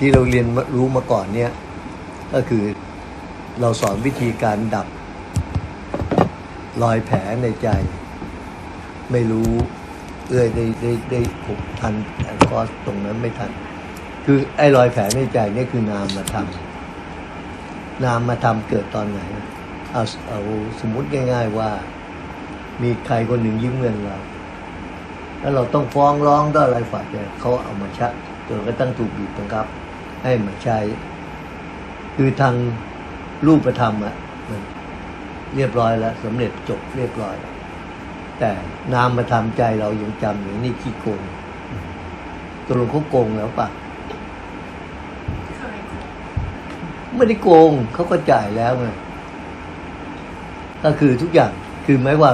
ที่เราเรียนรู้มาก่อนเนี่ยก็คือเราสอนวิธีการดับรอยแผลในใจ ไม่รู้เอ้ยได้ได้ได้ผมทันคอสตรงนั้นไม่ทัน คือไอ้รอยแผลในใจนี่คือนามมาทำนามมาทำเกิดตอนไหนเอาเอาสมมติง่าย ๆว่า มีใครคนหนึ่งยืมเงินเรา แล้วเราต้องฟ้องร้องต้องอะไรฝ่ายเนี่เขาเอามาชักจนก็ตั้งถูกบีบบังคับ ให้มาใช้ คือทางรูปธรรมอะมันเรียบร้อยแล้วสำเร็จจบเรียบร้อย แต่นามมาทำใจเรายังจำอยู่นี่ขี้โกงตกลงเขาโกงแล้วปะไม่ได้โกงเขาก็จ่ายแล้วไงก็คือทุกอย่างคือหมายว่า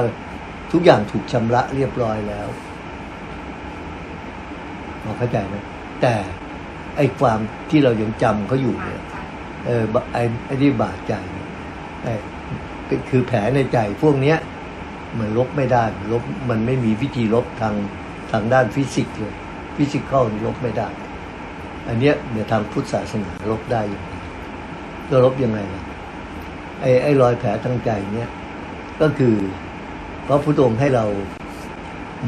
ทุกอย่างถูกชำระเรียบร้อยแล้วเข้าใจไหมแต่ ไอ้ความที่เรายังจำเขาอยู่เนี่ยเออไอ้ไอ้ที่บาดใจเนี่ยไอ้คือแผลในใจพวกเนี้ยมันลบไม่ได้ลบมันไม่มีวิธีลบทางทางด้านฟิสิกส์เลยฟิสิกเข้าลบไม่ได้ อันเนี้ยเดี๋ยวทางพุทธศาสนาลบได้อย่างไรก็ลบยังไงล่ะไอ้ไอ้รอยแผลทางใจเนี้ยก็คือพระพุทธองค์ให้เรา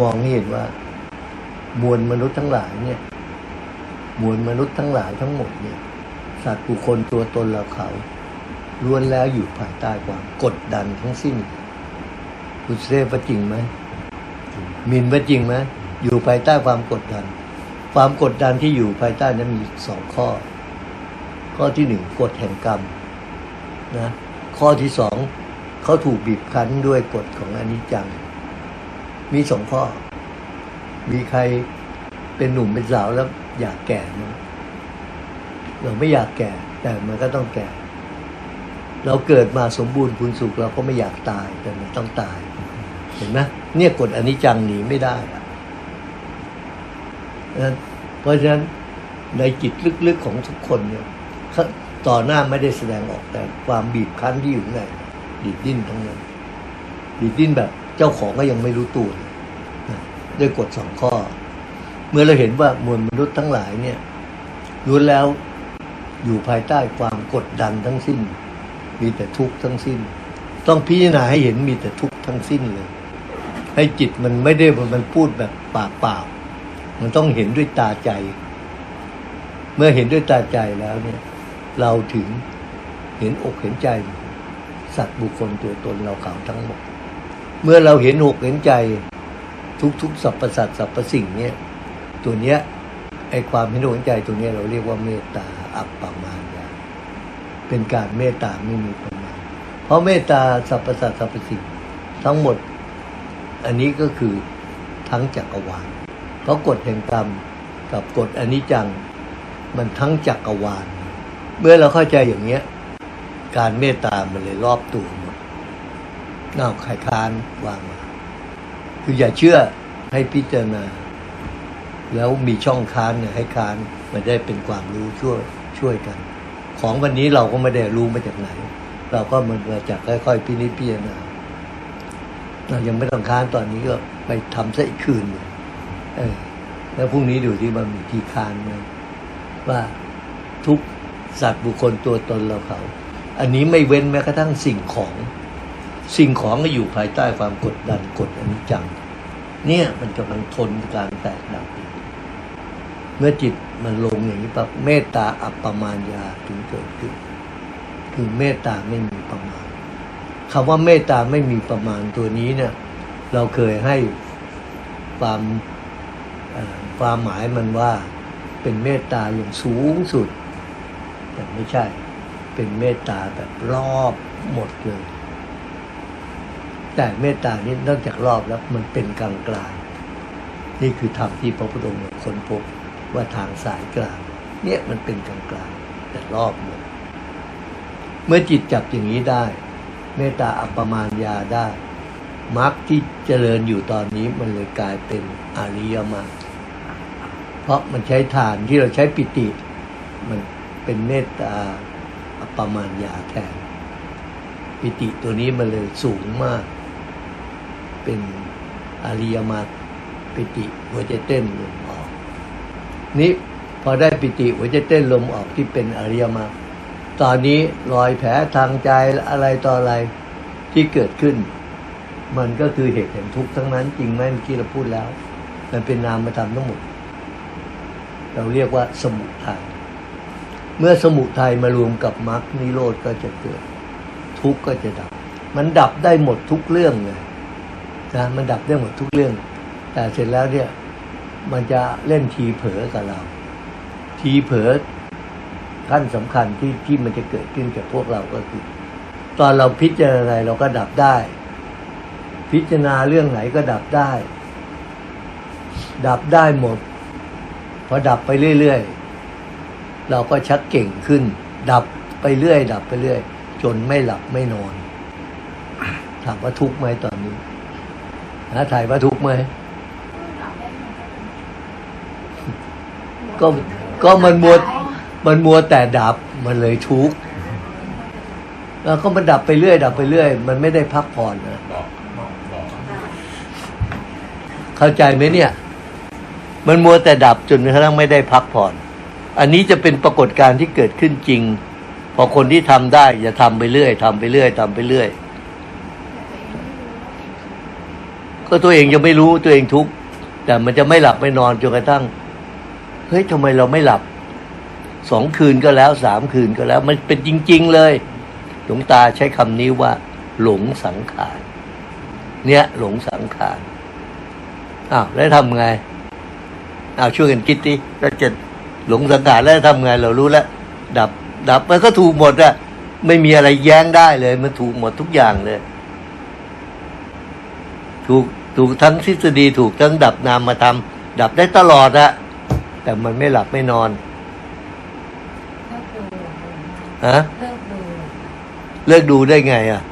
มองเห็นว่ามวลมนุษย์ทั้งหลายเนี่ย มวลมนุษย์ทั้งหลายทั้งหมดเนี่ย สัตว์บุคคลตัวตนเราเขาล้วนแล้วอยู่ภายใต้ความกดดันทั้งสิ้นคุณเซฟว่าจริงไหมมินว่าจริงไหมอยู่ภายใต้ความกดดัน ความกดดันที่อยู่ภายใต้นั้นมีสองข้อ ข้อที่หนึ่งกฎแห่งกรรมนะข้อที่สองเขาถูกบีบคั้นด้วยกฎของอนิจจัง มีสองข้อ มีใครเป็นหนุ่มเป็นสาวแล้ว อยากแก่ไหมเราไม่อยากแก่ แต่มันก็ต้องแก่ เราเกิดมาสมบูรณ์พูนสุขเราก็ไม่อยากตายแต่มันต้องตาย เห็นไหมเนี่ยกฎอนิจจังหนีไม่ได้อะเพราะฉะนั้นในจิตลึกๆของทุกคนเนี่ยต่อหน้าไม่ได้แสดงออกแต่ความบีบคั้นที่อยู่ในดีดดิ้นทั้งนั้นดีดดิ้นแบบ เจ้าของก็ยังไม่รู้ตัวด้วยกฎสองข้อ เมื่อเราเห็นว่ามวลมนุษย์ทั้งหลายเนี่ยล้วนแล้วอยู่ภายใต้ความกดดันทั้งสิ้น มีแต่ทุกข์ทั้งสิ้น ต้องพิจารณาให้เห็นมีแต่ทุกข์ทั้งสิ้นเลย ให้จิตมันไม่ได้มันพูดแบบปากเปล่า มันต้องเห็นด้วยตาใจ เมื่อเห็นด้วยตาใจแล้วเนี่ย เราถึงเห็นอกเห็นใจ สัตว์บุคคลตัวตนเราเขาทั้งหมด เมื่อเราเห็นอกเห็นใจ ทุกๆสรรพสัตว์สรรพสิ่งเนี่ย ตัวเนี้ยไอความเห็นอกเห็นใจตัวเนี้ยเราเรียกว่าเมตตาอัปปมาณยาเป็นการเมตตาไม่มีประมาณเพราะเมตตาสรรพสัตว์สรรพสิ่งทั้งหมด อันนี้ก็คือทั้งจักรวาลเพราะกฎแห่งกรรมกับกฎอนิจจัง มันทั้งจักรวาล เมื่อเราเข้าใจอย่างเนี้ย การเมตตามันเลยรอบตัวหมดน่าใครค้านวางมาคืออย่าเชื่อให้พิจารณา แล้วมีช่องค้านเนี่ยให้ค้านมันได้เป็นความรู้ช่วยช่วยกัน ของวันนี้เราก็ไม่ได้รู้มาจากไหน เราก็มันมาจากค่อยๆพินิจพิจารณาเรายังไม่ต้องค้านตอนนี้ก็ไปทำซะอีกคืนเออ แล้วพรุ่งนี้ดูที่มันมีที่ค้านไหมว่าทุกสัตว์บุคคลตัวตนเราเขา อันนี้ไม่เว้นแม้กระทั่งสิ่งของ สิ่งของก็อยู่ภายใต้ความกดดันกดอนิจจัง เนี่ยมันกำลังทนการแตกดับอยู่ เมื่อจิตมันลงอย่างนี้ปั๊บเมตตาอัปปมาณยาถึงเกิดขึ้นคือเมตตาไม่มีประมาณคำว่าเมตตาไม่มีประมาณตัวนี้เนี่ย เราเคยให้ความความหมายมันว่าเป็นเมตตาอย่างสูงสุด แต่ไม่ใช่เป็นเมตตาแบบรอบหมดเลย แต่เมตตานี้นอกจากรอบแล้วมันเป็นกลางกลางนี่คือธรรมที่พระพุทธองค์ค้นพบ ว่าทางสายกลาง เนี่ยมันเป็นกลางกลางแต่รอบหมดเมื่อจิตจับอย่างนี้ได้ เมตตาอัปปมาณยาได้มรรคที่เจริญอยู่ตอนนี้มันเลยกลายเป็นอริยมรรคเพราะมันใช้ฐานที่เราใช้ปิติ มันเป็นเมตตาอัปปมาณยาแทน ปิติตัวนี้มันเลยสูงมาก เป็นอริยมรรคปิติหัวใจเต้นเลงออก นี่พอได้ปิติหัวใจเต้นลมออกที่เป็นอริยมรรคตอนนี้รอยแผลทางใจอะไรต่ออะไรที่เกิดขึ้น มันก็คือเหตุแห่งทุกข์ทั้งนั้น จริงไหมเมื่อกี้เราพูดแล้ว มันเป็นนามธรรมทั้งหมด เราเรียกว่าสมุทัยเมื่อสมุทัยมารวมกับมรรคนิโรธก็จะเกิด ทุกข์ก็จะดับ มันดับได้หมดทุกเรื่องเลยนะมันดับได้หมดทุกเรื่อง แต่เสร็จแล้วเนี่ย มันจะเล่นทีเผลอกับเรา ทีเผลอขั้นสำคัญที่ที่มันจะเกิดขึ้นกับพวกเราก็คือ ตอนเราพิจารณาอะไรเราก็ดับได้ พิจารณาเรื่องไหนก็ดับได้ ดับได้หมด พอดับไปเรื่อยๆ เราก็ชักเก่งขึ้น ดับไปเรื่อย ดับไปเรื่อย จนไม่หลับไม่นอนถามว่าทุกข์ไหมตอนนี้นะถ่ายว่าทุกข์ไหม ก็ก็มันมัวมันมัวแต่ดับมันเลยทุกข์แล้วก็มันดับไปเรื่อย ดับไปเรื่อย มันไม่ได้พักผ่อนนะบอกบอกบอกเข้าใจไหมเนี่ย มันมัวแต่ดับจนกระทั่งไม่ได้พักผ่อน อันนี้จะเป็นปรากฏการณ์ที่เกิดขึ้นจริง พอคนที่ทำได้จะทำไปเรื่อยทำไปเรื่อยทำไปเรื่อย ก็ตัวเองยังไม่รู้ตัวเองทุกข์แต่มันจะไม่หลับไม่นอนจนกระทั่ง เฮ้ยทำไมเราไม่หลับสองคืนก็แล้วสามคืนก็แล้ว มันเป็นจริง ๆ เลย หลวงตาใช้คำนี้ว่า หลงสังขารเนี่ย หลงสังขารอ้าวแล้วทำไงอ้าวช่วยกันคิดดิแล้วจะหลงสังขารแล้วทำไง เรารู้แล้วดับ ดับมันก็ถูกหมดอะไม่มีอะไรแย้งได้เลย มันถูกหมดทุกอย่างเลย ถูกถูกทั้งทฤษฎีถูกทั้งดับนามมาทำดับได้ตลอดอะ แต่มันไม่หลับไม่นอนเลิกดูฮะเลิกดูเลิกดูได้ไงอะ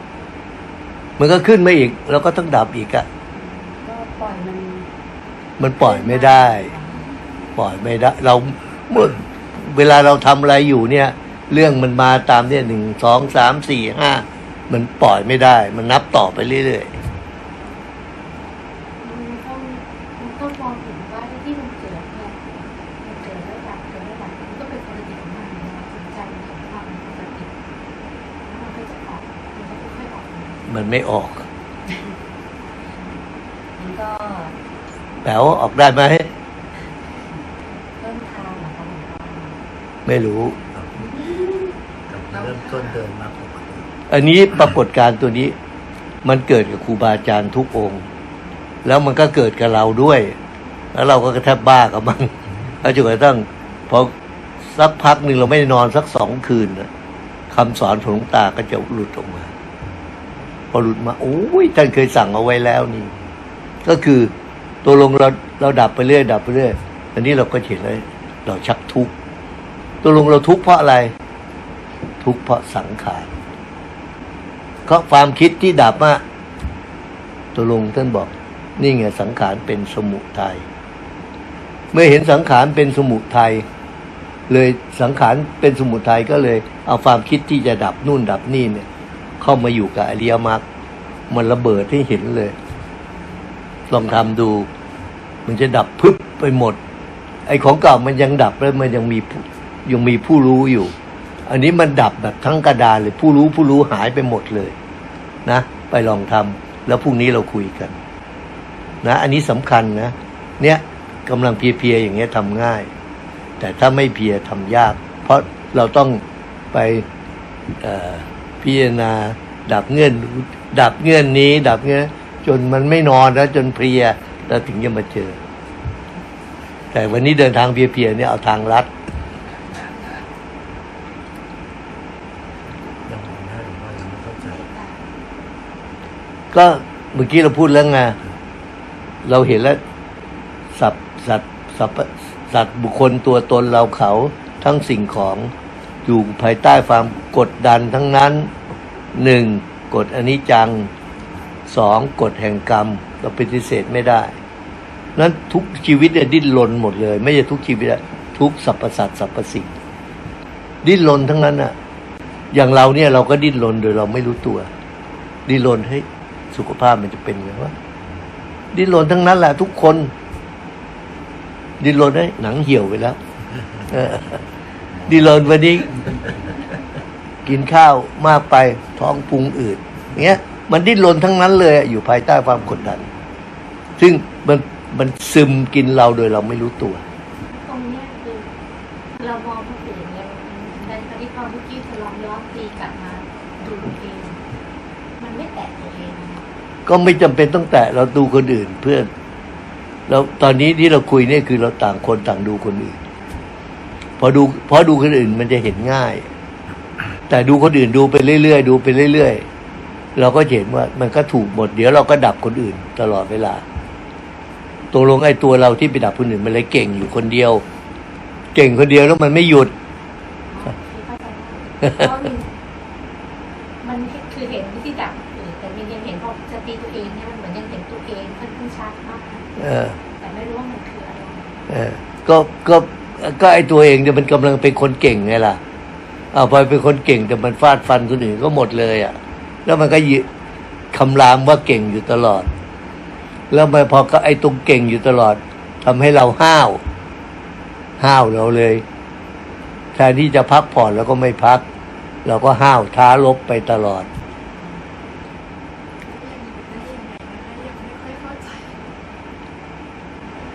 มันก็ขึ้นมาอีก แล้วก็ต้องดับอีกอะก็ปล่อยมัน มันปล่อยไม่ได้ ปล่อยไม่ได้ เราเมื่อเวลาเราทำอะไรอยู่เนี่ย เรื่องมันมาตามเนี่ยหนึ่งสองสามสี่ห้ามันปล่อยไม่ได้ มันนับต่อไปเรื่อยมันต้องมันต้องมองเห็นว่าที่มันเกิดเนี่ยมันเกิดแล้วดับเกิดแล้วดับมันก็เป็นปกติของมันนะสนใจมันเห็นว่ามันปกติแล้วมันก็จะออกมันก็ค่อยๆออก มาๆมันไม่ออกมันก็แปลว่าออกได้ไหมเริ่มทางเหรอคะหลวงพ่อไม่รู้ เริ่มต้นเดินมาปกติอันนี้ปรากฏการณ์ตัวนี้ มันเกิดกับครูบาอาจารย์ทุกองค์ แล้วมันก็เกิดกับเราด้วย แล้วเราก็แทบบ้ากับมันแล้วจนกระทั่งพอสักพักหนึ่งเราไม่ได้นอนสักสองคืนนะคำสอนของหลวงตาก็จะหลุดออกมา พอหลุดมาโอ้ยท่านเคยสั่งเอาไว้แล้วนี่ ก็คือตัวลงเราเราดับไปเรื่อยดับไปเรื่อยอันนี้เราก็เห็นเลยเราชักทุกข์ตัวลงเราทุกข์เพราะอะไร ทุกข์เพราะสังขารก็ความคิดที่ดับอะตัวลงท่านบอกนี่ไงสังขารเป็นสมุทัยเมื่อเห็นสังขารเป็นสมุทัยเลยสังขารเป็นสมุทัยก็เลย เอาความคิดที่จะดับนู่นดับนี่เนี่ย เข้ามาอยู่กับอริยมรรคมันระเบิดให้เห็นเลย ลองทำดู มันจะดับพึบไปหมด ไอ้ของเก่ามันยังดับแล้วมันยังมียังมีผู้รู้อยู่ อันนี้มันดับแบบทั้งกระดานเลย ผู้รู้ผู้รู้หายไปหมดเลย นะ ไปลองทำแล้วพรุ่งนี้เราคุยกัน นะ อันนี้สำคัญนะ เนี่ยกำลังเพียๆอย่างเงี้ยทำง่าย แต่ถ้าไม่เพียทำยาก เพราะเราต้องไปเอ่อ พิจารณา ดับเงื่อน ดับเงื่อนนี้ ดับเงื่อนจนมันไม่นอนแล้วจนเพลียเราถึงจะมาเจอ แต่วันนี้เดินทางเพียๆเนี่ยเอาทางลัดยังมองหน้าหรือว่ายังไม่เข้าใจก็เมื่อกี้เราพูดแล้วไงเราเห็นแล้วสัตว์สัตว์สัตว์สัตว์บุคคลตัวตนเราเขาทั้งสิ่งของ อยู่ภายใต้ความกดดันทั้งนั้นหนึ่งกฎอนิจจังสองกฎแห่งกรรมเราปฏิเสธไม่ได้ นั้นทุกชีวิตเนี่ยดิ้นรนหมดเลย ไม่ใช่ทุกชีวิตทุกสรรพสัตว์สรรพสิ่งดิ้นรนทั้งนั้นอะอย่างเราเนี่ยเราก็ดิ้นรนโดยเราไม่รู้ตัว ดิ้นรนให้ยสุขภาพมันจะเป็นไงวะดิ้นรนทั้งนั้นแหละทุกคน ดิ้นรนให้หนังเหี่ยวไปแล้ว ดิ้นรนวันนี้ กินข้าวมากไปท้องปรุงอืดเงี้ย มันดิ้นรนทั้งนั้นเลยอะอยู่ภายใต้ความกดดัน ซึ่งมันมันซึมกินเราโดยเราไม่รู้ตัว ตรงเนี้ยคือเรามองคนอื่นเนี่ยในปฏิภาณเมื่อกี้เธอลองย้อนตีกลับมาดูตัวเองมันไม่แตะตัวเองนะก็ไม่จำเป็นต้องแตะเราดูคนอื่นเพื่อน เราตอนนี้ที่เราคุยเนี่ยคือเราต่างคนต่างดูคนอื่นพ อดูพอดูคนอื่นมันจะเห็นง่าย แต่ดูคนอื่นดูไปเรื่อยๆดูไปเรื่อยๆเราก็เห็นว่ามันก็ถูกหมด เดี๋ยวเราก็ดับคนอื่น ตลอดเวลาตกลงไอ้ตัวเราที่ไปดับคนอื่นมันเลยเก่งอยู่คนเดียว เก่งคนเดียวแล้วมันไม่หยุดอ๋อคือเข้าใจได้เพราะมันมันคือเห็นที่ดับอื่นแต่มันยังเห็นพอสติตัวเองเนี่ยมันเหมือนยังเห็นตัวเองค่อนข้างชัดมากเออแต่ไม่รู้ว่ามันคืออะไรเออก็ก็ ก็ไอตัวเองเนี่ยมันกำลังเป็นคนเก่งไงล่ะเอาพอเป็นคนเก่งแต่มันฟาดฟันคนอื่นก็หมดเลยอะ แล้วมันก็ยิคำรามว่าเก่งอยู่ตลอด แล้วมันพอก็ไอตรงเก่งอยู่ตลอดทำให้เราห้าว ห้าวเราเลยแทนที่จะพักผ่อนแล้วก็ไม่พัก เราก็ห้าวท้าลบไปตลอด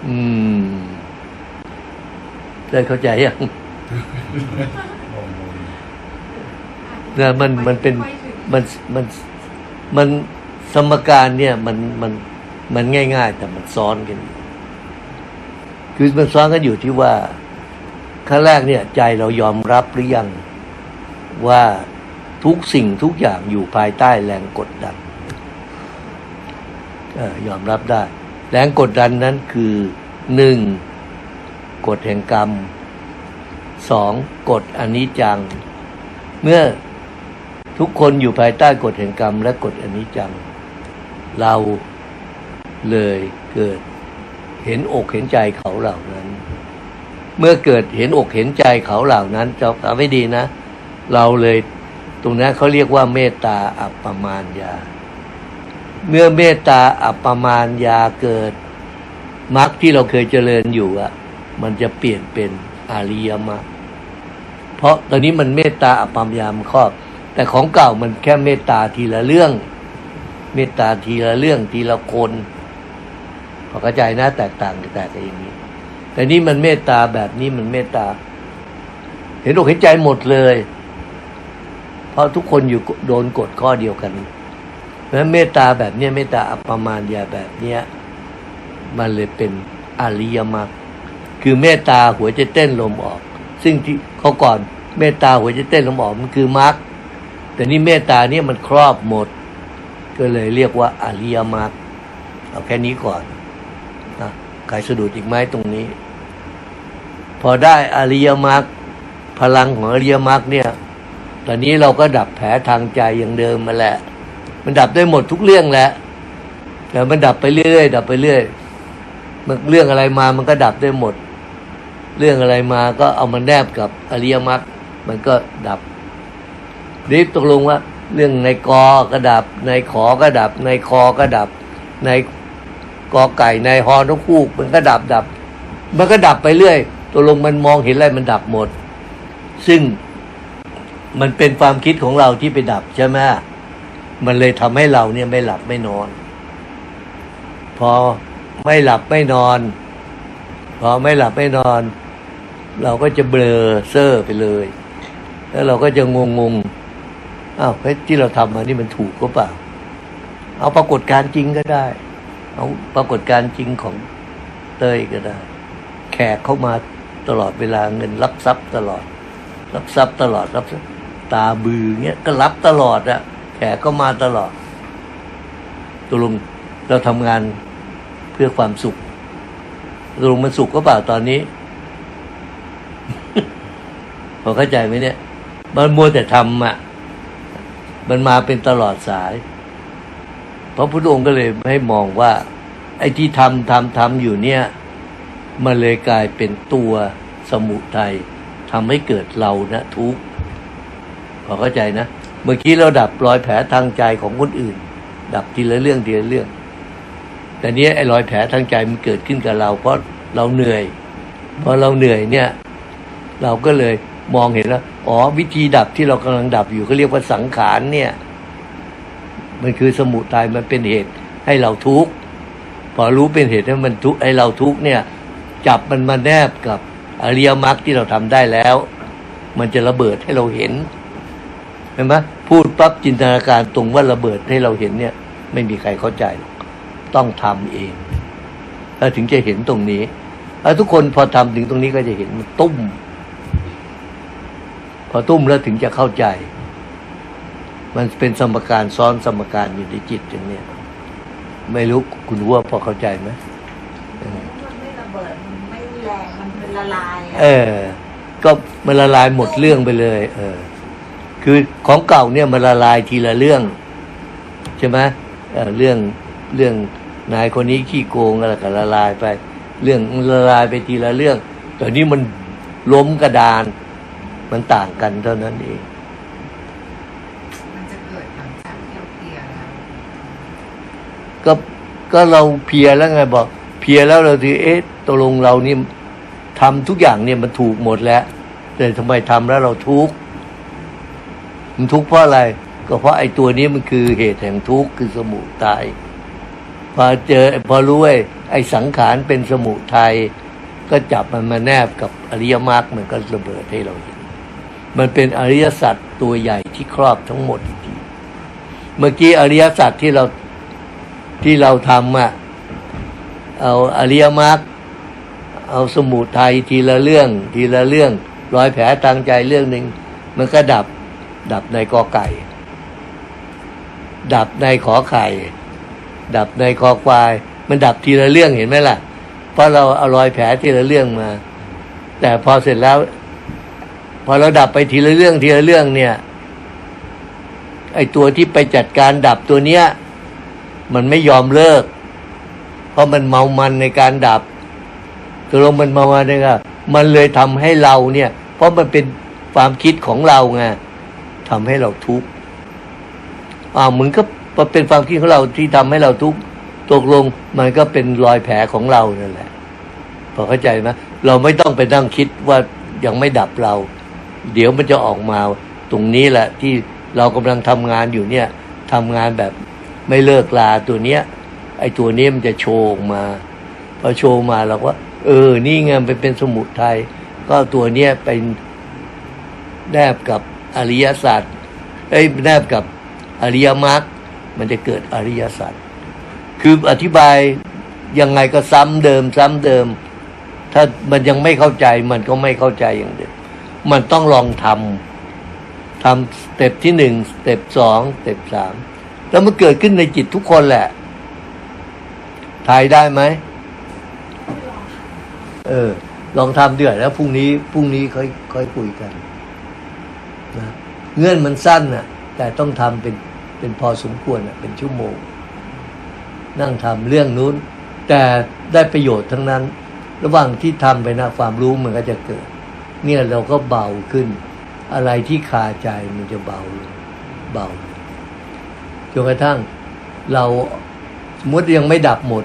อืม ได้เข้าใจยังนะมันมันเป็นมันมันมันสมการเนี่ยมันมันมันง่าย ๆ แต่มันซ้อนกัน คือมันซ้อนกันอยู่ที่ว่าขั้นแรกเนี่ย ใจเรายอมรับหรือยังว่าทุกสิ่งทุกอย่างอยู่ภายใต้แรงกดดันเออยอมรับได้ แรงกดดันนั้นคือหนึ่ง กฎแห่งกรรมสองกฎอนิจจัง เมื่อทุกคนอยู่ภายใต้กฎแห่งกรรม และกฎอนิจจัง เราเลยเกิดเห็นอกเห็นใจเขาเหล่านั้น เมื่อเกิดเห็นอกเห็นใจเขาเหล่านั้นจะทำให้ดีนะ เราเลยตรงนั้นเขาเรียกว่าเมตตาอัปปมาณยา เมื่อเมตตาอัปปมาณยาเกิดมรรคที่เราเคยเจริญอยู่อะ มันจะเปลี่ยนเป็นอริยมรรคเพราะตอนนี้มันเมตตาอัปปมยามครอบ แต่ของเก่ามันแค่เมตตาทีละเรื่อง เมตตาทีละเรื่องทีละคนพอเข้าใจนะแตกต่างกันแต่อย่างนี้ แต่นี่มันเมตตาแบบนี้มันเมตตา เห็นอกเห็นใจหมดเลย เพราะทุกคนอยู่โดนกฎข้อเดียวกันเพราะฉะนั้นเมตตาแบบเนี้ยเมตตาอัปปมาณยาแบบเนี้ยมันเลยเป็นอริยมรรค คือเมตตาหัวใจเต้นลมออก ซึ่งที่เขาก่อนเมตตาหัวใจเต้นลมออกมันคือมรรคแต่นี่เมตตาเนี่ยมันครอบหมด ก็เลยเรียกว่าอริยมรรคเอาแค่นี้ก่อนนะใครสะดุดอีกไหมตรงนี้ พอได้อริยมรรคพลังของอริยมรรคเนี่ย ตอนนี้เราก็ดับแผลทางใจอย่างเดิมมาแหละ มันดับได้หมดทุกเรื่องแหละแต่มันดับไปเรื่อยดับไปเรื่อยมันเรื่องอะไรมามันก็ดับได้หมด เรื่องอะไรมาก็เอามาแนบกับอริยมรรคมันก็ดับรีบตกลงว่า เรื่องในกอก็ดับ ในขอก็ดับ ในคอก็ดับ ในกอไก่ในฮอนกคูก มันก็ดับดับ มันก็ดับไปเรื่อยตกลงมันมองเห็นอะไรมันดับหมด ซึ่งมันเป็นความคิดของเราที่ไปดับใช่ไหมมันเลยทำให้เราเนี่ยไม่หลับไม่นอน พอไม่หลับไม่นอน พอไม่หลับไม่นอน เราก็จะเบลอเซ่อไปเลย แล้วเราก็จะงงงอ้าวเฮ้ยที่เราทำมานี่มันถูกก็เปล่า เอาปรากฏการจริงก็ได้ เอาปรากฏการจริงของเต้ยก็ได้ แขกเข้ามาตลอดเวลาเงินรับทรัพย์ตลอด รับทรัพย์ตลอดรับตาบือเงี้ยก็รับตลอดอะแขกก็มาตลอดตกลงเราทำงานเพื่อความสุขตกลงมันสุขก็เปล่าตอนนี้ พอเข้าใจไหมเนี่ย มันมัวแต่ทำอะ มันมาเป็นตลอดสาย พระพุทธองค์ก็เลยให้มองว่า ไอ้ที่ทำทำทำอยู่เนี่ย มันเลยกลายเป็นตัวสมุทัยทำให้เกิดเรานะทุกข์พอเข้าใจนะ เมื่อกี้เราดับรอยแผลทางใจของคนอื่น ดับทีละเรื่องทีละเรื่อง แต่เนี้ยไอ้รอยแผลทางใจมันเกิดขึ้นกับเรา เพราะเราเหนื่อยพอเราเหนื่อยเนี่ย เราก็เลย มองเห็นแล้วอ๋อ วิธีดับที่เรากำลังดับอยู่เขาเรียกว่าสังขารเนี่ย มันคือสมุทัยมันเป็นเหตุให้เราทุกข์พอรู้เป็นเหตุให้มันทุกข์ให้เราทุกข์เนี่ย จับมันมาแนบกับอริยมรรคที่เราทำได้แล้ว มันจะระเบิดให้เราเห็นเห็นไหมพูดปั๊บจินตนาการตรงว่าระเบิดให้เราเห็นเนี่ย ไม่มีใครเข้าใจ ต้องทำเองแล้วถึงจะเห็นตรงนี้แล้วทุกคนพอทำถึงตรงนี้ก็จะเห็นมันตุ้ม พอตุ้มแล้วถึงจะเข้าใจ มันเป็นสมการซ้อนสมการอยู่ในจิตอย่างเนี้ยไม่รู้คุณว่าพอเข้าใจไหมเออมันไม่ระเบิดมันไม่แรงมันเป็นละลายอะเออ ก็มันละลายหมดเรื่องไปเลย เออ คือของเก่าเนี่ยมันละลายทีละเรื่อง ใช่ไหมเออเรื่องเรื่องนายคนนี้ขี้โกงอะไรก็ละลายไป เรื่องมันละลายไปทีละเรื่องแต่นี้มันล้มกระดาน มันต่างกันเท่านั้นเอง มันจะเกิดหลังจากที่เราเคลียร์แล้วก็ก็เราเพลียแล้วไงบอก เพลียแล้วเราถือเอ๊ะตกลงเรานี่ทำทุกอย่างเนี่ยมันถูกหมดแล้ว แต่ทำไมทำแล้วเราทุกข์มันทุกข์เพราะอะไร ก็เพราะไอ้ตัวนี้มันคือเหตุแห่งทุกข์คือสมุทัยพอเจอพอรู้ไอ้ไอ้สังขารเป็นสมุทัยก็จับมันมาแนบกับอริยมรรคมันก็ระเบิดให้เราเห็น มันเป็นอริยสัจตัวใหญ่ที่ครอบทั้งหมดอีกทีเมื่อกี้อริยสัจที่เราที่เราทำอะเอาอริยมรรคเอาสมุทัยทีละเรื่อง ทีละเรื่องรอยแผลทางใจเรื่องหนึ่งมันก็ดับดับในกอไก่ ดับในขอไข่ ดับในคอควาย มันดับทีละเรื่องเห็นไหมล่ะ เพราะเราเอารอยแผลทีละเรื่องมา แต่พอเสร็จแล้ว พอเราดับไปทีละเรื่องทีละเรื่องเนี่ย ไอตัวที่ไปจัดการดับตัวเนี้ย มันไม่ยอมเลิก เพราะมันเมามันในการดับตัวลงมันเมามันเนี่ยมันเลยทำให้เราเนี่ย เพราะมันเป็นความคิดของเราไงทำให้เราทุกข์อ่ามันก็เป็นความคิดของเราที่ทำให้เราทุกข์ตกลงมันก็เป็นรอยแผลของเรานั่นแหละพอเข้าใจไหมเราไม่ต้องไปนั่งคิดว่ายังไม่ดับเรา เดี๋ยวมันจะออกมาตรงนี้แหละที่เรากำลังทำงานอยู่เนี่ยทำงานแบบไม่เลิกลาตัวเนี้ยไอ้ตัวนี้มันจะโชว์ออกมาพอโชว์มาเราก็เออ นี่ไงมันเป็นสมุทัยก็ตัวเนี้ยเป็นแนบกับอริยสัจเอ้แนบกับอริยมรรคมันจะเกิดอริยสัจคืออธิบายยังไงก็ซ้ำเดิม ซ้ำเดิม ถ้ามันยังไม่เข้าใจมันก็ไม่เข้าใจอย่างเดิม มันต้องลองทำทำสเต็ปที่หนึ่งสเต็ปสองสเต็ปสามแล้วมันเกิดขึ้นในจิตทุกคนแหละทายได้ไหมเออ ลองทำเดือดแล้วพรุ่งนี้พรุ่งนี้ค่อยค่อยคุยกันนะเงื่อนมันสั้นน่ะ แต่ต้องทำเป็นเป็นพอสมควรน่ะ เป็นชั่วโมง นั่งทำเรื่องนู้น แต่ได้ประโยชน์ทั้งนั้น ระหว่างที่ทำไปนะความรู้มันก็จะเกิด เนี่ยเราก็เบาขึ้น อะไรที่คาใจมันจะเบาลงเบาลงจนกระทั่งเราสมมติยังไม่ดับหมด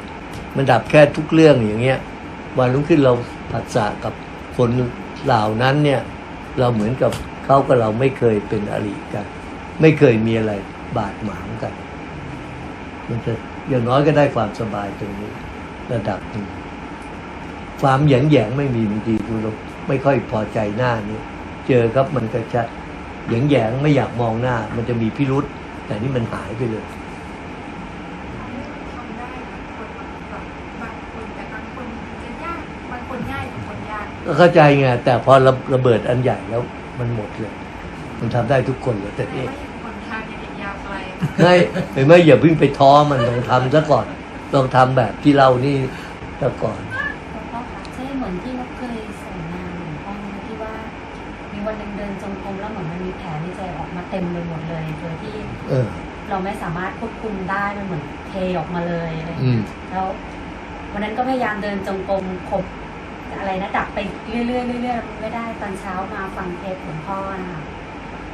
มันดับแค่ทุกเรื่องอย่างเงี้ย วันรุ่งขึ้นเราผัสสะกับคนเหล่านั้นเนี่ย เราเหมือนกับเขากับเราไม่เคยเป็นอริกัน ไม่เคยมีอะไรบาดหมางกัน มันจะอย่างน้อยก็ได้ความสบายตรงนี้ ระดับหนึ่งความแหยงแยงไม่มีบางทีคุณเรา ไม่ค่อยพอใจหน้านี้ เจอครับมันก็จะแหยงแหยงๆไม่อยากมองหน้า มันจะมีพิรุษแต่นี่มันหายไปเลยทำได้คนแบบบางคนแต่บางคนจะยากบางคนง่ายบางคนยากก็เข้าใจไงแต่พอระระเบิดอันใหญ่แล้วมันหมดเลย มันทำได้ทุกคนเลยแต่เองคนทางยังอีกยาวไกลไม่ไม่ไม่อย่าเพิ่งไปท้อมันต้องทำซะก่อนต้องทำแบบที่เรานี่ซะก่อน ต็มไปหมดเลยโดยที่เออ เราไม่สามารถควบคุมได้มันเหมือนเทออกมาเลยอะไรอย่างอืเงี้มยแล้ว วันนั้นก็พยายามเดินจงกรมขบอะไรนะดับไปเรื่อยๆเรื่อยๆมันไม่ได้ตอนเช้ามาฟังเทปหลวงพ่อนะคะ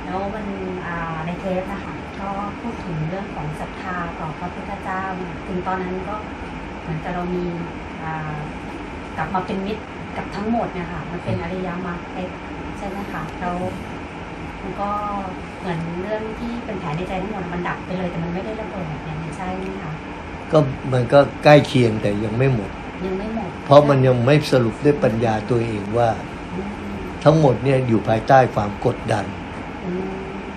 แล้วมันอ่าในเทปนะคะก็พูดถึงเรื่องของศรัทธาต่อพระพุทธเจ้าเนี่ยถึงตอนนั้นก็เหมือนกับเรามีอ่ากลับมาเป็นมิตรกับทั้งหมดเนี่ยค่ะมันเป็นอริยมรรคไอ้ช่ไหมคะแล้วมันก็ เหมือนเรื่องที่เป็นแผลในใจทั้งหมดมันดับไปเลยแต่มันไม่ได้ระเบิดอย่างนี้ใช่ไหมคะก็มันก็ใกล้เคียงแต่ยังไม่หมด ยังไม่หมด เพราะมันยังไม่สรุปด้วยปัญญาตัวเองว่าอืมทั้งหมดเนี่ยอยู่ภายใต้ความกดดันอืม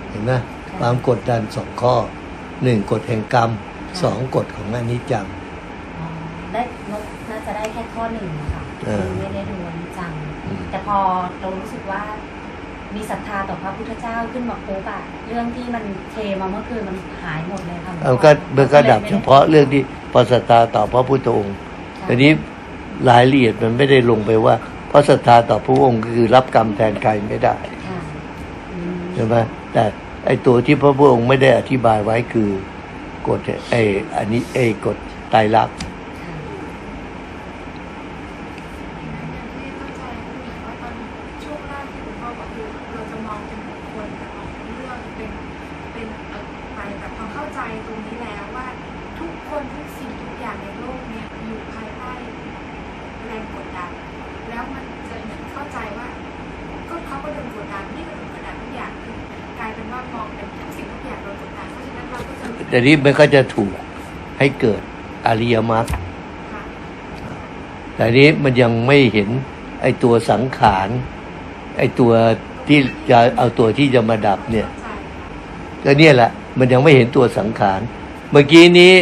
เห็นไหมความกดดันสองข้อหนึ่งกฎแห่งกรรมสองกฎของอนิจจังอ๋อได้นกน่าจะได้แค่ข้อหนึ่งนะคะเออไม่ได้ดูอนิจจังอืมแต่พอเรารู้สึกว่า มีศรัทธาต่อพระพุทธเจ้าขึ้นมาปุ๊บอะเรื่องที่มันเทมาเมื่อคืนมันหายหมดเลยค่ะหลวงพ่เอาก็มันก็ดับเฉพาะเรื่องที่พอศรัทธาต่อพระพุทธองค์ค่ะทีนี้รายละเอียดมันไม่ได้ลงไปว่าเพราะศรัทธาต่อพระองค์คือรับกรรมแทนใครไม่ได้ค่ะอืมใช่ไหมแต่ไอตัวที่พระพุทธองค์ไม่ได้อธิบายไว้คือกฎไออันนี้ไอกฎไตรลักษณ์ ค่ะ อย่างที่เข้าใจคือเหมือนว่าตอนช่วงแรกที่คุณพ่อบอกคือเราเป็นบุคคลแต่มองเป็นเรื่องเป็นเป็นเออไปแต่พอเข้าใจตรงนี้แล้วว่าทุกคนทุกสิ่งทุกอย่างในโลกเนี่ยอยู่ภายใต้แรงกดดัน แล้วมันจะเหมือนเข้าใจว่า ก็เขาก็โดนกดดันนี่ก็โดนกดดันทุกอย่างคือกลายเป็นว่ามองเป็นทุกสิ่งทุกอย่างโดนกดดันเพราะฉะนั้นเราก็จะแต่นี้มันก็จะถูกให้เกิดอริยมรรคแต่นี้มันยังไม่เห็นไอตัวสังขาร ไอตัว ที่จะเอาตัวที่จะมาดับเนี่ยเข้าใจค่ะก็เนี่ยแหละ มันยังไม่เห็นตัวสังขารเมื่อกี้นี้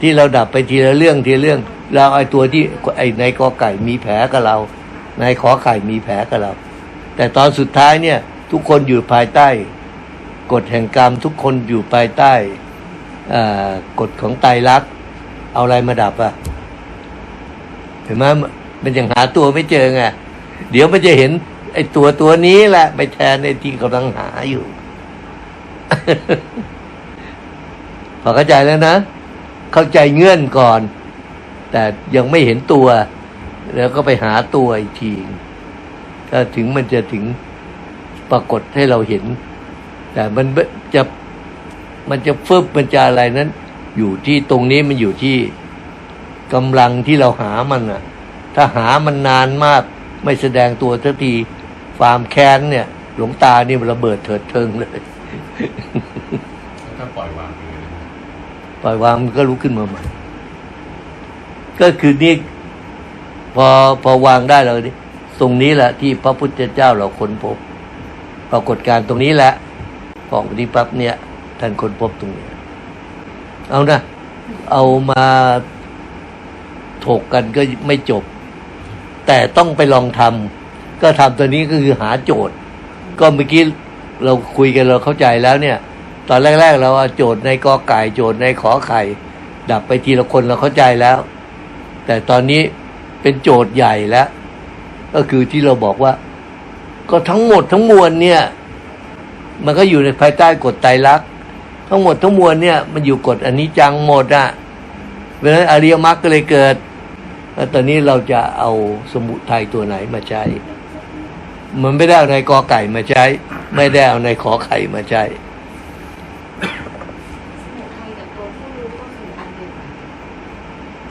ที่เราดับไปทีละเรื่องทีละเรื่อง เราไอตัวที่ไอในกอไก่มีแผลกับเรา ในขอไข่มีแผลกับเรา แต่ตอนสุดท้ายเนี่ย ทุกคนอยู่ภายใต้กฎแห่งกรรมทุกคนอยู่ภายใต้เอ่อกฎของไตรลักษณ์เอาอะไรมาดับอะเห็นไหมมันยังหาตัวไม่เจอไงเดี๋ยวมันจะเห็น ไอ้ตัวตัวนี้แหละ ไปแทนไอ้ที่กำลังหาอยู่พอเข้าใจแล้วนะ เข้าใจเงื่อนก่อน แต่ยังไม่เห็นตัว แล้วก็ไปหาตัวอีกทีถ้าถึงมันจะถึงปรากฏให้เราเห็น แต่มันจะมันจะฟึบมันจะอะไรนั้น อยู่ที่ตรงนี้มันอยู่ที่กำลังที่เราหามันอะถ้าหามันนานมาก ไม่แสดงตัวสักที ความแค้นเนี่ย หลวงตานี่มันระเบิดเถิดเทิงเลยถ้าปล่อยวางไปเลยปล่อยวางมันก็ลุกขึ้นมาใหม่ก็คือนี่พอพอวางได้แล้วนี่ตรงนี้แหละที่พระพุทธเจ้าเราค้นพบ ปรากฏการณ์ตรงนี้แหละพอที่ปั๊บเนี่ยท่านค้นพบตรงนี้ เอานะเอามาถกกันก็ไม่จบ แต่ต้องไปลองทำ ก็ทำตัวนี้ก็คือหาโจทย์ ก็เมื่อกี้เราคุยกันเราเข้าใจแล้วเนี่ย ตอนแรก ๆ เราโจทย์ในกอไก่โจทย์ในขอไข่ ดับไปทีละคนเราเข้าใจแล้ว แต่ตอนนี้เป็นโจทย์ใหญ่แล้ว ก็คือที่เราบอกว่า ก็ทั้งหมดทั้งมวลเนี่ย มันก็อยู่ในภายใต้กฎไตรลักษณ์ทั้งหมดทั้งมวลเนี่ยมันอยู่กฎอน,นิจจังหมดอะเพราะฉะนั้นอริยมรรคก็เลยเกิดแล้วตอนนี้เราจะเอาสมุทัยตัวไหนมาใช้ มันไม่ได้เอาในกอไก่มาใช้ ไม่ได้เอาในขอไข่มาใช้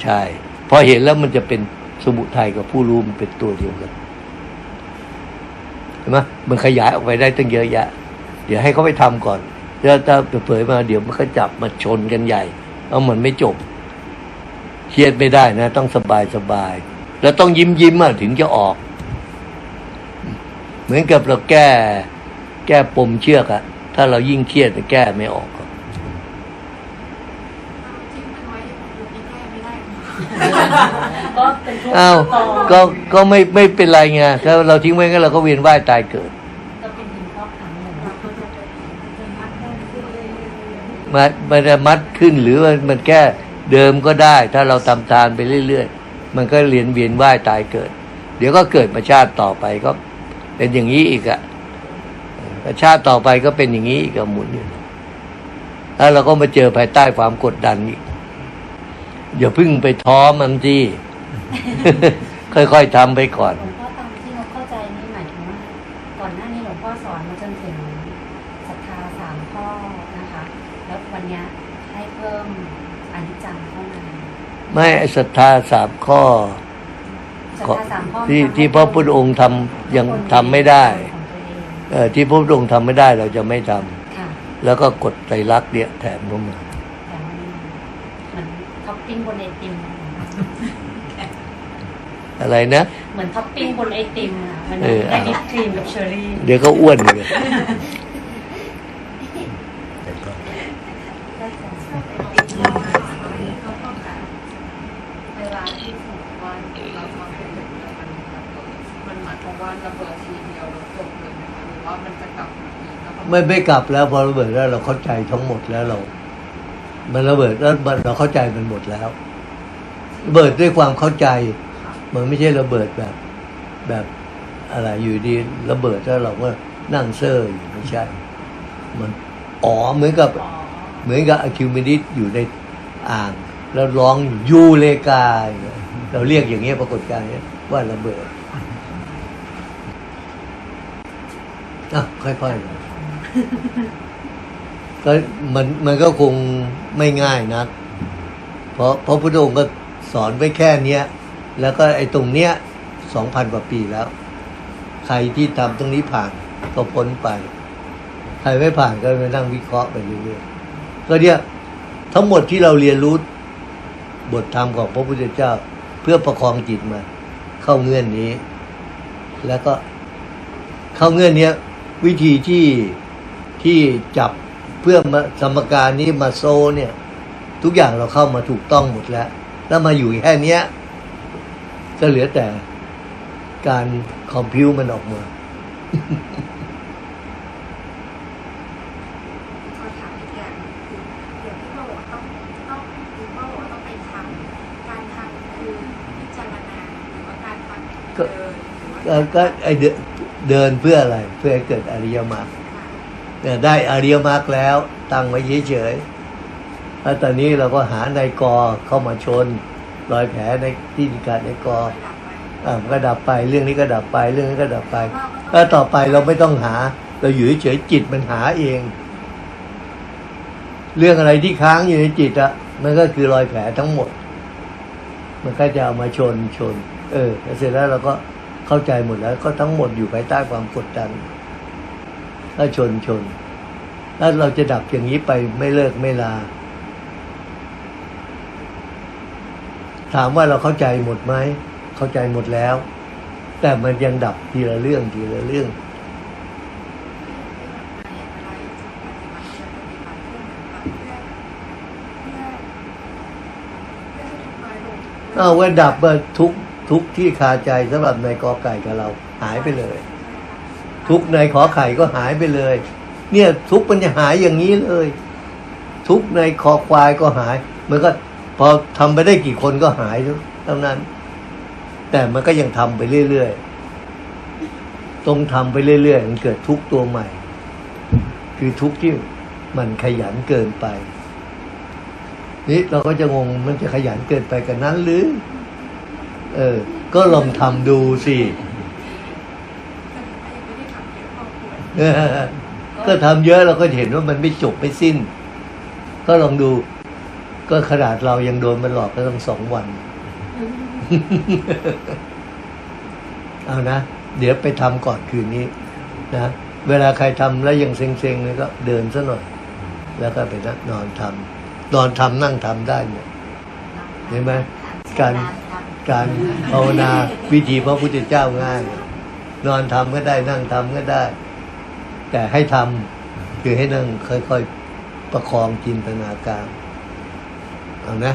ใช่พอเห็นแล้วมันจะเป็นสมุทัยกับผู้รู้มันเป็นตัวเดียวกันเห็นไหมมันขยายออกไปได้ตั้งเยอะแยะ เดี๋ยวให้เขาไปทำก่อนแล้วถ้าเผยมา เดี๋ยวมันก็จับมาชนกันใหญ่แล้วมันไม่จบเครียดไม่ได้นะ ต้องสบายสบาย แล้วต้องยิ้มยิ้มอะถึงจะออก เหมือนกับเราแก้ แก้ปมเชือกอะถ้าเรายิ่งเครียดแก้ไม่ออกเราทิ้งมันไว้อยู่ที่แก้ไม่ได้ก็เป็นทุกข์อ้าวต่อก็ก็ไม่ไม่เป็นไรไงถ้าเราทิ้งไว้งั้นเราก็เวียนว่ายตายเกิดก็เป็นดินพอกครั้งหนึ่งเราก็จะเป็นเป็นมัดแน่นขึ้นเรื่อยๆมันมันจะมัดขึ้นหรือว่ามันแค่เดิมก็ได้ ถ้าเราทำทานไปเรื่อยๆ มันก็เรียนเวียนว่ายตายเกิด เดี๋ยวก็เกิดมาชาติต่อไปก็ เป็นอย่างนี้อีกอะชาติต่อไปก็เป็นอย่างนี้อีกอะหมุนอยู่แล้วเราก็มาเจอภายใต้ความกดดันอีกอย่าเพึ่งไปท้อมันสิค่อยๆทำไปก่อนหลวงพ่อตามที่เราเข้าใจนี่หมายถึงว่าก่อนหน้านี้หลวงพ่อสอนมาจนถึงศรัทธาสามข้อนะคะ แล้ววันเนี้ยให้เพิ่มอนิจจังเข้ามาไม่ไอ้ศรัทธาสามข้อ ใศรัทขอธาสามข้อที่ทำให้ที่พระพุทธองค์ทำยังทำไม่ได้ของตัวเองเออที่พระพุทธองค์ทำไม่ได้เราจะไม่ทำค่ะแล้วก็กดไตรลักษณ์เนี่ยแถมเข้ามาแต่มันเหมือนท็อปปิ้งบนไอติมอะไรนะเหมือนท็อปปิ้งบนไอติมอะมันเออได้วิปครีมกับเชอร์รี่ เดี๋ยวก็อ้วนเลย แต่ก็ เวลาที่สมมติว่าเราทำเป็นแบบนี้มันมันหมายความว่าระเบิดทีเดียวแล้วจบเลยไหมคะหรือว่ามันจะกลับมาอีกแล้วก็ ไม่ไม่กลับแล้วพอระเบิดแล้วเราเข้าใจทั้งหมดแล้วเรา มันระเบิดแล้วเราเข้าใจมันหมดแล้วระเบิดด้วยความเข้าใจ มันไม่ใช่ระเบิดแบบ แบบอะไรอยู่ดีระเบิดแล้วเราก็นั่งเซ่ออยู่ไม่ใช่ มันอ๋อเหมือนกับเหมือนกับอะคิวมินิสอยู่ในอ่าง แล้วร้องยูเลกาอย่างเงี้ยเราเรียกอย่างเงี้ยปรากฏการณ์เนี้ยว่าระเบิด อะค่อยๆก็มันมันก็คงไม่ง่ายนัก เพราะพระพุทธองค์ก็สอนไว้แค่เนี้ย แล้วก็ไอ้ตรงเนี้ยสองพันกว่าปีแล้ว ใครที่ทำตรงนี้ผ่านก็พ้นไป ใครไม่ผ่านก็ไปนั่งวิเคราะห์ไปเรื่อยๆก็เนี่ยทั้งหมดที่เราเรียนรู้บทธรรมของพระพุทธเจ้า เพื่อประคองจิตมา เข้าเงื่อนนี้ แล้วก็เข้าเงื่อนเนี้ย วิธีที่ที่จับเพื่อมาสมการนี้มาโซเนี่ย ทุกอย่างเราเข้ามาถูกต้องหมดแล้ว แล้วมาอยู่แค่เนี้ยก็เหลือแต่การคอมพิวมันออกมาขอถามอีกอย่างหนึ่งคืออย่างที่เราบอกว่าต้องต้องคือเราบอกว่าต้องไปทำการทำคือพิจารณาหรือว่าการทำก็เดินหรือว่าก็ก็ไอ เดินเพื่ออะไร เพื่อให้เกิดอริยมรรคเนี่ยได้อริยมรรคแล้ว ตั้งไว้เฉยๆแล้วตอนนี้เราก็หาในกอเข้ามาชน รอยแผลในที่การในกอไม่หลับไปอ่ามันก็ดับไปเรื่องนี้ก็ดับไปเรื่องนี้ก็ดับไป แล้วต่อไปเราไม่ต้องหา เราอยู่เฉยๆจิตมันหาเอง เรื่องอะไรที่ค้างอยู่ในจิตอะมันก็คือรอยแผลทั้งหมด มันก็จะเอามาชนชน เออเสร็จแล้วเราก็ เข้าใจหมดแล้ว ก็ทั้งหมดอยู่ภายใต้ความกดดันถ้าชนชน ถ้าเราจะดับอย่างนี้ไปไม่เลิกไม่ลา ถามว่าเราเข้าใจหมดไหม เข้าใจหมดแล้ว แต่มันยังดับทีละเรื่องทีละเรื่องเอาว่าดับทุก ทุกที่คาใจสำหรับในกอไก่กับเราหายไปเลย ทุกในขอไข่ก็หายไปเลย เนี่ยทุกมันจะหายอย่างนี้เลย ทุกในคอควายก็หายมันก็พอทำไปได้กี่คนก็หายเท่านั้น แต่มันก็ยังทำไปเรื่อยๆตรงทำไปเรื่อยๆมันเกิดทุกตัวใหม่ คือทุกที่มันขยันเกินไป นี่เราก็จะงงมันจะขยันเกินไปกันนั้นหรือ เออ ก็ลองทำดูสิก็ทำเยอะเราก็เห็นว่ามันไม่จบไม่สิ้น ก็ลองดู ก็ขนาดเรายังโดนมันหลอกก็ต้องสองวัน เอานะ เดี๋ยวไปทำก่อนคืนนี้ นะ เวลาใครทำแล้วยังเซ็งๆเลยก็เดินซะหน่อย แล้วก็ไปนั่งนอนทำนอนทำนั่งทำได้หมดเห็นไหมการ การภาวนาวิธีพระพุทธเจ้าง่าย นอนทำก็ได้นั่งทำก็ได้ แต่ให้ทำคือให้นั่งค่อยๆประคองจินตนาการเอานะ